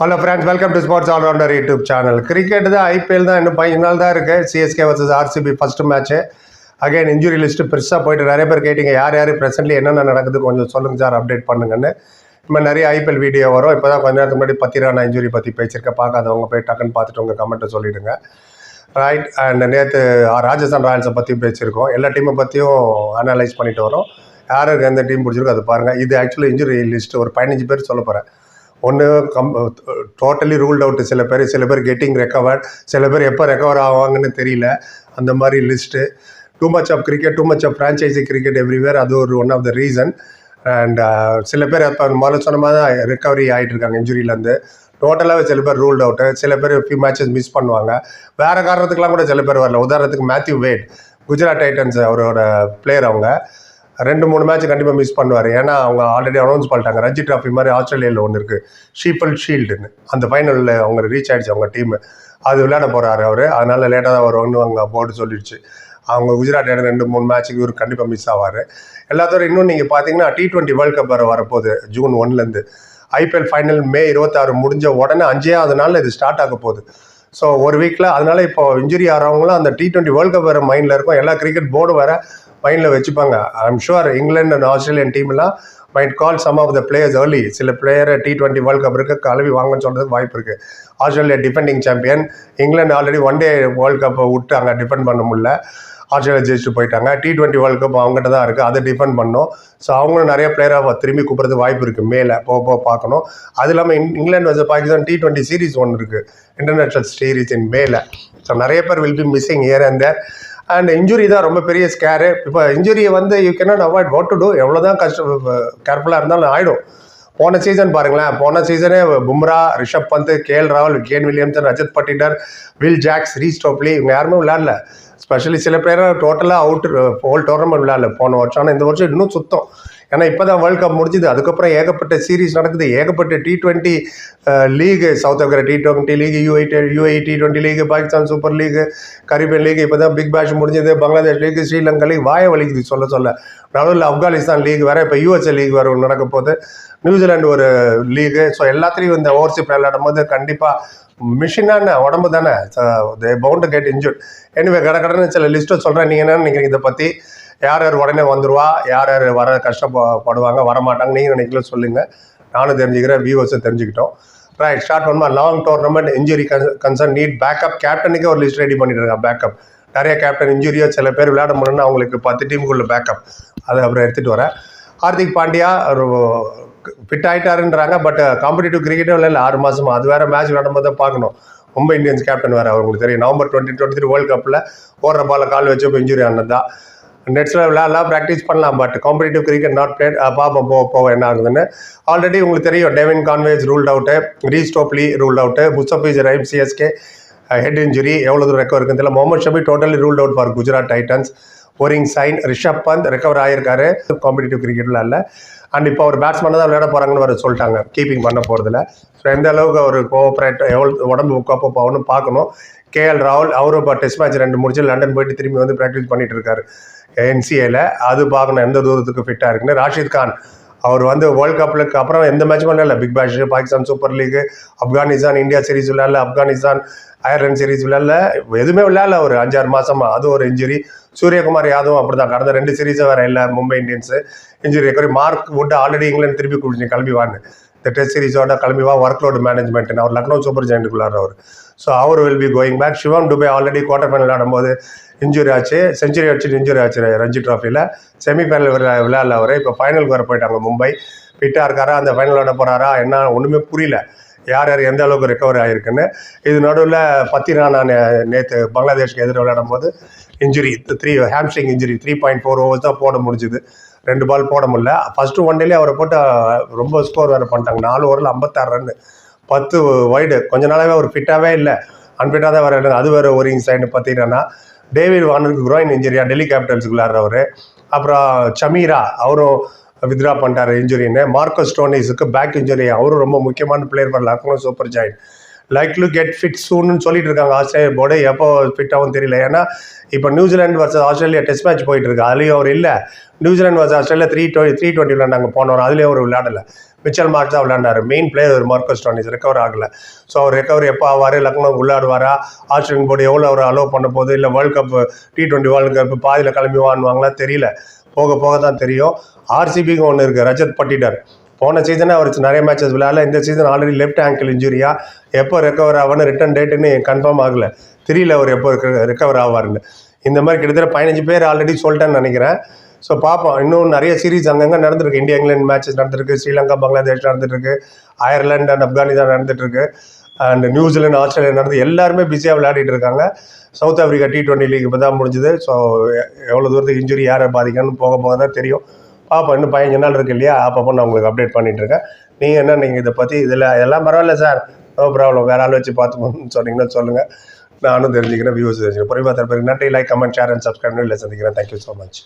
Hello friends welcome to sports all rounder YouTube channel cricket தான் IPL தான் இன்னும் பதினஞ்சு நாள் தான் இருக்குது CSK versus RCB first match again injury list பெருசாக போயிட்டு நிறைய பேர் கேட்டிங்க யார் யார் ப்ரெசென்ட்லி என்னென்ன நடக்குது கொஞ்சம் சொல்லுங்கள் சார் அப்டேட் பண்ணுங்கன்னு. இப்போ நிறைய ஐபிஎல் வீடியோ வரும். இப்போ தான் கொஞ்ச நேரத்துக்கு முன்னாடி பத்திரானா இன்ஜுரி பற்றி பேசியிருக்கேன். பார்க்காதவங்க போய் டக்குன்னு பார்த்துட்டு உங்கள் கமெண்ட்டை சொல்லிவிடுங்க ரைட் அண்ட் நேற்று ராஜஸ்தான் ராயல்ஸை பற்றி பேசியிருக்கோம். எல்லா டீமை பற்றியும் அனலைஸ் பண்ணிட்டு வரோம். யாருக்கு எந்த டீம் பிடிச்சிருக்கோ அது பாருங்கள் இது ஆக்சுவலி இன்ஜுரி லிஸ்ட் ஒரு பதினஞ்சு பேர் சொல்ல போகிறேன் ஒன்று கம் டோட்டலி ரூல்ட் அவுட் சில பேர் சில பேர் கெட்டிங் ரெக்கவர்ட் சில பேர் எப்போ ரெக்கவர் ஆவாங்கன்னு தெரியல. அந்த மாதிரி list too much of cricket too much of franchise cricket everywhere அது ஒரு one of the reason and சில பேர் இப்போ முதல்ல சொன்ன மாதிரி தான் ரெக்கவரி ஆகிட்டு இருக்காங்க இன்ஜுரியிலேருந்து டோட்டலாகவே சில பேர் ரூல்ட் அவுட்டு சில பேர் ஃபியூ மேட்சஸ் மிஸ் பண்ணுவாங்க. வேறு காரணத்துக்குலாம் கூட சில பேர் வரல. உதாரணத்துக்கு மேத்யூ வேட் குஜராத் டைட்டன்ஸ் அவரோட பிளேயர் அவங்க. ரெண்டு மூணு மேட்ச் கண்டிப்பாக மிஸ் பண்ணுவார். ஏன்னா அவங்க ஆல்ரெடி அனௌன்ஸ் பண்ணிட்டாங்க. ரஞ்சி ட்ராஃபி மாதிரி ஆஸ்திரேலியாவில் ஒன்று இருக்குது ஷீஃபல் ஷீல்டுன்னு அந்த ஃபைனலில் அவங்க ரீச் ஆகிடுச்சு அவங்க டீம் அது விளையாட போகிறாரு அவர். அதனால லேட்டாக தான் வருவாங்கன்னு அவங்க போர்டு சொல்லிடுச்சு. அவங்க குஜராத் இடம் ரெண்டு மூணு மேட்ச்சுக்கு இவர் கண்டிப்பாக மிஸ் ஆவார். எல்லாத்தோட இன்னும் நீங்கள் பார்த்தீங்கன்னா டி டுவெண்ட்டி வேர்ல்ட் கப் வர வரப்போகுது ஜூன் ஒன்லேருந்து ஐபிஎல் ஃபைனல் மே இருபத்தாறு முடிஞ்ச உடனே அஞ்சாவது நாள் இது ஸ்டார்ட் ஆக போகுது. ஸோ ஒரு வீக்கில் அதனால இப்போ இன்ஜுரி ஆகிறவங்களும் அந்த டி ட்வெண்ட்டி வேர்ல்ட் கப் வேறு மைண்டில் இருக்கும். எல்லா கிரிக்கெட் போர்டு வேறு மைண்டில் வச்சுப்பாங்க. I'm sure England and Australian டீம்லாம் might call some of the players early சில பிளேயரை டி டுவெண்ட்டி வேர்ல்ட் கப் இருக்குது கலவி வாங்கன்னு சொல்கிறது வாய்ப்பு இருக்குது Australia defending champion England already one day world கப்பை விட்டு அங்கே டிஃபெண்ட் பண்ண முடியல. ஆஸ்திரேலியா ஜெயிச்சுட்டு போயிட்டாங்க. டி டுவெண்ட்டி வேர்ல்ட் கப் அவங்ககிட்ட தான் இருக்குது அதை டிஃபெண்ட் பண்ணோம். ஸோ அவங்களும் நிறைய பிளேயராக திரும்பி கூப்பிட்றது வாய்ப்பு இருக்குது மேலே போக போக பார்க்கணும். அது இல்லாமல் இங் இங்கிலாந்து வச்ச பாகிஸ்தான் டி டுவெண்ட்டி சீரிஸ் ஒன்று இருக்குது இன்டர்நேஷ்னல் சீரிஸ் இன் மேலே. ஸோ நிறைய பேர் will be missing year and there and injury தான் ரொம்ப பெரிய ஸ்கேரு இப்போ இன்ஜுரியை வந்து you cannot avoid what to do எவ்வளோ தான் கஷ்டம் கேர்ஃபுல்லாக இருந்தாலும் ஆகிடும் போன சீசன் பாருங்களேன். போன சீசனே பும்ரா ரிஷப் பந்த் கேஎல் ராகுல் Kane Williamson Rajat Patidar Will Jacks Reece Topley இவங்க யாருமே விளையாடல. ஸ்பெஷலி சில பேர் டோட்டலாக அவுட் ஹோல் டோர்னமெண்ட் விளையாடல. போன வருஷம் ஆனால் இந்த வருஷம் இன்னும் சுத்தம். ஏன்னா இப்போ தான் வேர்ல்ட் கப் முடிஞ்சுது. அதுக்கப்புறம் ஏகப்பட்ட சீரிஸ் நடக்குது. ஏகப்பட்ட T twenty league South Africa T twenty league UAE UAE T twenty league Pakistan super league Caribbean league இப்போ தான் பிக் பேஷ் முடிஞ்சது. பங்களாதேஷ் லீக் ஸ்ரீலங்கா லீக் வாய வலிக்குது சொல்ல சொல்ல. நடுவில் ஆப்கானிஸ்தான் லீக் வேறு இப்போ யூஎஸ்ஏ லீக் வேறு ஒன்று நடக்க போகுது. நியூசிலாந்து ஒரு லீகு ஸோ எல்லாத்துலேயும் இந்த ஓவர்ஷிப் விளையாடும் போது கண்டிப்பாக மிஷினான உடம்பு தானே. பவுண்ட் கெட் இன்ஜூர்ட் எனிவே கடை கடன்னு சில லிஸ்ட்டை சொல்கிறேன் நீங்கள் என்ன நினைக்கிறீங்க இதை பற்றி யார் யார் உடனே வந்துருவா யார் யார் வர கஷ்டப்படுவாங்க வரமாட்டாங்க நீங்கள் நினைக்கல சொல்லுங்கள் நானும் தெரிஞ்சுக்கிறேன் வியூவர்ஸும் தெரிஞ்சுக்கிட்டோம். ரைட் ஸ்டார்ட் பண்ணுமா long tournament injury concern need backup கேப்டனுக்கே ஒரு லிஸ்ட் ரெடி பண்ணிட்டு பேக்கப் நிறைய கேப்டன் இன்ஜுரியோ சில பேர் விளையாட முடியும்னா அவங்களுக்கு பத்து டீமுக்குள்ள பேக்கப் அதை அப்புறம் எடுத்துகிட்டு வரேன் ஹார்திக் பாண்டியா ஒரு ஃபிட் ஆகிட்டாருன்றாங்க பட் காம்படிட்டிவ் கிரிக்கெட்டும் இல்லை ஆறு மாதமா அது வேறு மேட்ச் விளையாடும்போது தான் பார்க்கணும். மும்பை இந்தியன்ஸ் கேப்டன் வேறு அவங்களுக்கு தெரியும். November twenty twenty three world கப்பில் ஓடுற பால கால் வச்சப்போ இன்ஜுரி ஆனது தான் நெட்ஸில் விளையாடலாம் ப்ராக்டிஸ் பண்ணலாம் but competitive cricket not played பார்ப்போம் போக போக என்ன ஆகுதுன்னு. ஆல்ரெடி உங்களுக்கு தெரியும் Devon Conway's ruled out Reece Topley ruled out Mustafizur Rahman CSK head injury எவ்வளோ தூரம் ரெக்கவர் இருக்குன்னு தெரியல. Mohammed Shami totally ruled out for Gujarat Titans worrying sign Rishabh Pant recover ஆகியிருக்காரு காம்படிட்டிவ் கிரிக்கெட்டில் இல்லை அண்ட் இப்போ ஒரு பேட்ஸ்மேனை தான் விளையாட போகிறாங்கன்னு வர சொல்லிட்டாங்க. கீப்பிங் பண்ண போகிறதுல ஸோ எந்த அளவுக்கு அவர் கோஆப்ரேட் எவ்வளோ உடம்பு கோப்போ போகணும்னு பார்க்கணும். கேஎல் ராகுல் அவரும் இப்போ டெஸ்ட் மேட்ச் ரெண்டு முடிச்சு லண்டன் போயிட்டு திரும்பி வந்து ப்ராக்டிஸ் பண்ணிட்டு இருக்காரு. என்சிஏல அது பார்க்கணும் எந்த தூரத்துக்கு ஃபிட்டாக இருக்குன்னு. ராஷித் கான் அவர் வந்து வேர்ல்ட் கப்புக்கு அப்புறம் எந்த மேட்சும் விளையாடல Big Bash Pakistan super league Afghanistan India series விளையாடல ஆப்கானிஸ்தான் அயர்லாந்து சீரிஸ் விளையாடல. எதுவுமே விளையாடல ஒரு அஞ்சாறு மாசமா. அது ஒரு இன்ஜுரி சூரியகுமார் யாதவும் அப்படி தான் கடந்த ரெண்டு சீரீஸும் வேற இல்லை Mumbai Indians injury recovery Mark Wood already England திருப்பி குடிச்சு கிளம்பி வாங்க இந்த டெஸ்ட் சீரீஸோட கிளம்பி வா ஒர்க் லோடு மேனேஜ்மெண்ட் அவர் லக்னோ சூப்பர் ஜெயின்ட்டுக்குள்ளார் அவர் so our will be going back Shivam Dube already quarter final ஆடும்போது இன்ஜுரி ஆச்சு. செஞ்சுரி அடிச்சுட்டு இன்ஜுரி ஆச்சு ரஞ்சி ட்ராஃபியில் செமிஃபைனல் விளையாடல அவர் இப்போ ஃபைனலுக்கு வர போயிட்டாங்க மும்பை. ஃபிட்டாக இருக்காரா? அந்த ஃபைனல் ஆட போகிறாரா என்ன ஒன்றுமே புரியல. யார் யார் எந்த அளவுக்கு ரெக்கவர் ஆகிருக்குன்னு இது நடுவில் பத்திரா நான் நேற்று பங்களாதேஷ்க்கு எதிர விளையாடும் போது injury three hamstring injury three point four overs தான் போட முடிஞ்சுது. ரெண்டு பால் போட முடியல. ஃபஸ்ட்டு ஒன் டேலேயே அவரை போட்டு ரொம்ப ஸ்கோர் வேறு பண்ணிட்டாங்க. நாலு ஓவரில் ஐம்பத்தாறு ரன்னு பத்து வைடு கொஞ்ச நாளாகவே அவர் ஃபிட்டாகவே இல்லை. அன்ஃபிட்டாக தான் வர அது வேறு ஒரு இன்சைடு பார்த்தீங்கன்னா டேவிட் வார்னருக்கு குரோயின் இன்ஜுரியா டெல்லி கேபிட்டல்ஸுக்கு விளையாடுறவர் அப்புறம் சமீரா அவரும் வித்ரா பண்ணிட்டார் இன்ஜுரின்னு மார்க்கோ ஸ்டோனிஸுக்கு பேக் இன்ஜுரி அவரும் ரொம்ப முக்கியமான player for Lucknow super join like to get fit சூன்னு சொல்லிட்டு இருக்காங்க ஆஸ்திரேலியா போர்டு எப்போ ஃபிட்டாகவும் தெரியல. ஏன்னா இப்போ New Zealand versus Australia test match போயிட்டு இருக்கு. அதுலேயும் அவர் இல்லை. New Zealand versus Australia three twenty three twenty விளையாண்டாங்க போனவர் அதுலேயும் அவர் விளையாடல. மிச்சல் மார்க் தான் விளையாண்டார். Main player Marcus Stoinis recover ஆகலை. ஸோ அவர் ரெக்கவர் எப்போ ஆவார்? லக்னோ உள்ளாடுவாரா? ஆஸ்திரேலியன் போர்டு எவ்வளோ அவர் அலோவ் பண்ண போகுது? இல்லை world cup T twenty world cup பாதியில் கிளம்பி வாங்குவாங்களா தெரியல. போக போக தான் தெரியும். ஆர்சிபிக்கு ஒன்று இருக்குது ரஜத் பட்டிடர். போன சீசனே அவர் நிறைய மேட்சஸ் விளையாடல. இந்த சீசன் ஆல்ரெடி லெஃப்ட் ஆங்கிள் இன்ஜுரியா எப்போ ரெக்கவர் ஆவான்னு ரிட்டர்ன் டேட்டுன்னு கன்ஃபார்ம் ஆகல. தெரியல அவர் எப்போ ரெக்கவர் ஆவார்னு இந்த மாதிரி கிட்டத்தட்ட பதினஞ்சு பேர் ஆல்ரெடி சொல்லிட்டேன்னு நினைக்கிறேன். ஸோ பார்ப்போம் இன்னும் நிறைய சீரிஸ் அங்கங்கே நடந்திருக்கு. இந்தியா இங்கிலாந்து மேட்சஸ் நடந்திருக்கு. ஸ்ரீலங்கா பங்களாதேஷ் நடந்துட்டுருக்கு அயர்லாந்து அண்ட் ஆப்கானிஸ்தான் நடந்துட்டுருக்கு. அண்ட் நியூசிலாந்து ஆஸ்திரேலியா நடந்து எல்லாருமே பிஸியாக விளையாடிட்டு இருக்காங்க. South Africa T twenty league இப்போ தான் முடிஞ்சுது. ஸோ எவ்வளோ தூரத்துக்கு இன்ஜுரி யாரை பாதிக்கணும்னு போக போக தான் தெரியும். பார்ப்போம் இன்னும் பதினஞ்சு நாள் இருக்கு இல்லையா? அப்பப்போ நான் உங்களுக்கு அப்டேட் பண்ணிட்டு இருக்கேன். நீங்கள் என்ன நீங்கள் இதை பற்றி இதில் எல்லாம் பரவாயில்ல சார். நோ ப்ராப்ளம் வேற ஆள் வச்சு பார்த்துக்கணும்னு சொன்னீங்கன்னா சொல்லுங்கள் நானும் தெரிஞ்சுக்கிறேன் வியூஸ் தெரிஞ்சுக்கிறேன். புரியுமா தரப்பு நன்றி. Like comment share and subscribe இல்லை சந்திக்கிறேன். Thank you so much